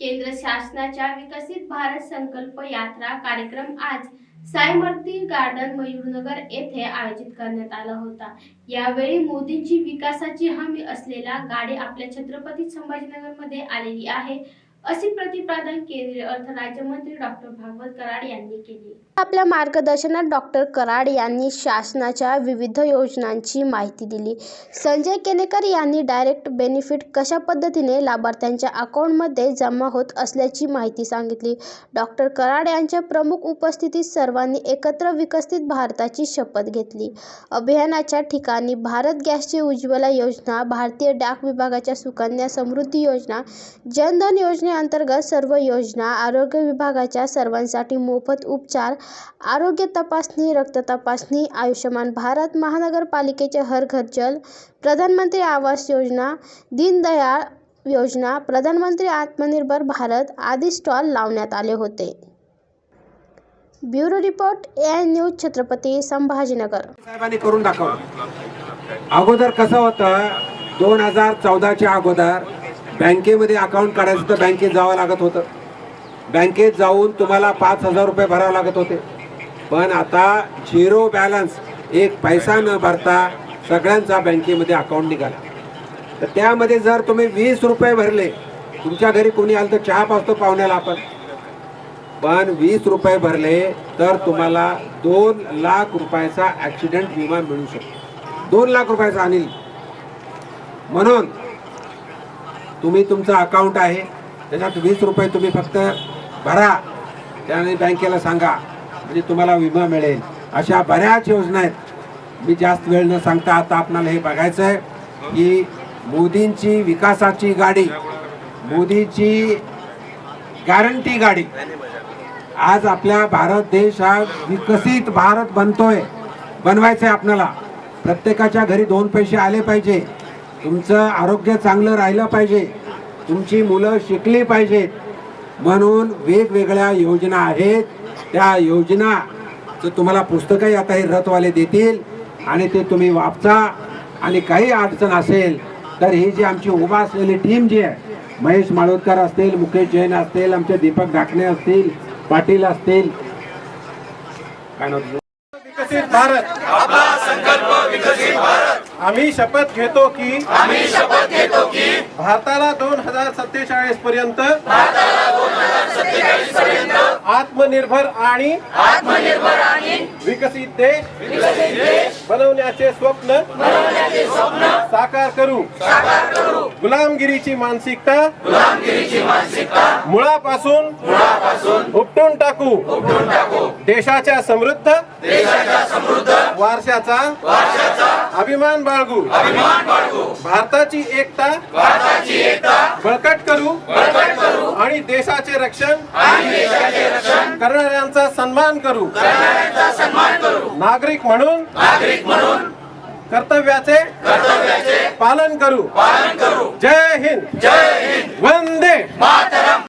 केंद्र शासनाच्या विकसित भारत संकल्प यात्रा कार्यक्रम आज सायमर्ती गार्डन मयूरनगर येथे आयोजित करण्यात आला होता. यावेळी मोदींची विकासाची हमी असलेला गाडी आपल्या छत्रपती संभाजीनगरमध्ये आलेली आहे. असे प्रतिपादन केंद्रीय अर्थ राज्यमंत्री डॉक्टर भागवत कराड यांनी केले. आपल्या मार्गदर्शनात डॉक्टर कराड यांनी शासनाच्या विविध योजनांची माहिती दिली. संजय केनेकर यांनी डायरेक्ट बेनिफिट कशा पद्धतीने लाभार्थ्यांच्या अकाउंटमध्ये जमा होत असल्याची माहिती सांगितली. डॉक्टर कराड यांच्या प्रमुख उपस्थितीत सर्वांनी एकत्र विकसित भारताची शपथ घेतली. अभियानाच्या ठिकाणी भारत गॅसची उज्ज्वला योजना भारतीय डाक विभागाच्या सुकन्या समृद्धी योजना जनधन योजना योजनेअंतर्गत सर्व योजना आरोग्य विभागाच्या सर्वांसाठी मोफत उपचार आरोग्य तपासणी रक्त तपासणी आयुष्यमान भारत महानगरपालिकेचे हर घर जल प्रधानमंत्री आवास योजना दीनदयाळ योजना प्रधानमंत्री आत्मनिर्भर भारत आदी स्टॉल लावण्यात आले होते. Bureau report N news Chhatrapati Sambhajinagar. साहेबांनी करून दाखवलं अगोदर कसं होतं? दोन हजार चौदाच्या अगोदर बँकेमध्ये अकाउंट काढायचं तर बँकेत जावं लागत होतं. बँकेत जाऊन तुम्हाला पाच हजार रुपये भरावे लागत होते. पण आता झिरो बॅलन्स एक पैसा न भरता सगळ्यांचा बँकेमध्ये अकाउंट निघाला. तर त्यामध्ये जर तुम्ही वीस रुपये भरले तुमच्या घरी कोणी आलं तर चहा पाचतो पाहुण्याला आपण. पण वीस रुपये भरले तर तुम्हाला दोन लाख रुपयाचा ॲक्सिडेंट विमा मिळू शकतो. दोन लाख रुपयाचा अनिल. म्हणून तुम्ही तुमचं अकाउंट आहे त्याच्यात वीस रुपये तुम्ही फक्त भरा. त्याने बँकेला सांगा म्हणजे तुम्हाला विमा मिळेल. अशा बऱ्याच योजना आहेत. मी जास्त वेळ न सांगता आता आपणाला हे बघायचं आहे की मोदींची विकासाची गाडी मोदीची गॅरंटी गाडी आज आपल्या भारत देश हा विकसित भारत बनतोय बनवायचं आहे आपल्याला. प्रत्येकाच्या घरी दोन पैसे आले पाहिजे. तुमचं आरोग्य चांगलं राहिलं पाहिजे. तुमची मुलं शिकली पाहिजेत. म्हणून वेगवेगळ्या योजना आहेत. त्या योजनाचं तुम्हाला पुस्तकही आता हे रथवाले देतील आणि ते तुम्ही वापसा. आणि काही अडचण असेल तर ही जी आमची उभा असलेली टीम जी आहे महेश माळोदकर असतील मुकेश जैन असतील आमचे दीपक ढाकणे असतील पाटील असतील. काय विकसित भारत. आपला संकल्प विकसित भारत. आम्ही शपथ घेतो की आम्ही शपथ घेतो की भारताला दोन हजार सत्तेचाळीस पर्यंत आत्मनिर्भर आणि आत्मनिर्भर आणि विकसित देश बनवण्याचे स्वप्न साकार करू. गुलामगिरीची मानसिकता गुलामगिरीची मानसिकता मुळापासून मुळापासून उपटून टाकू. देशाच्या समृद्ध देशाच्या समृद्ध वारशाचा वारशाचा अभिमान बाळगू. अभिमान बाळगू. भारताची एकता. भारताची एकता. बळकट करू. बळकट करू. आणि देशाचे रक्षण. आणि देशाचे रक्षण. करणाऱ्यांचा सन्मान करू. करणाऱ्यांचा सन्मान करू. नागरिक म्हणून. नागरिक म्हणून. कर्तव्याचे. कर्तव्याचे. पालन करू. पालन करू. जय हिंद. जय हिंद. वंदे. मातरम.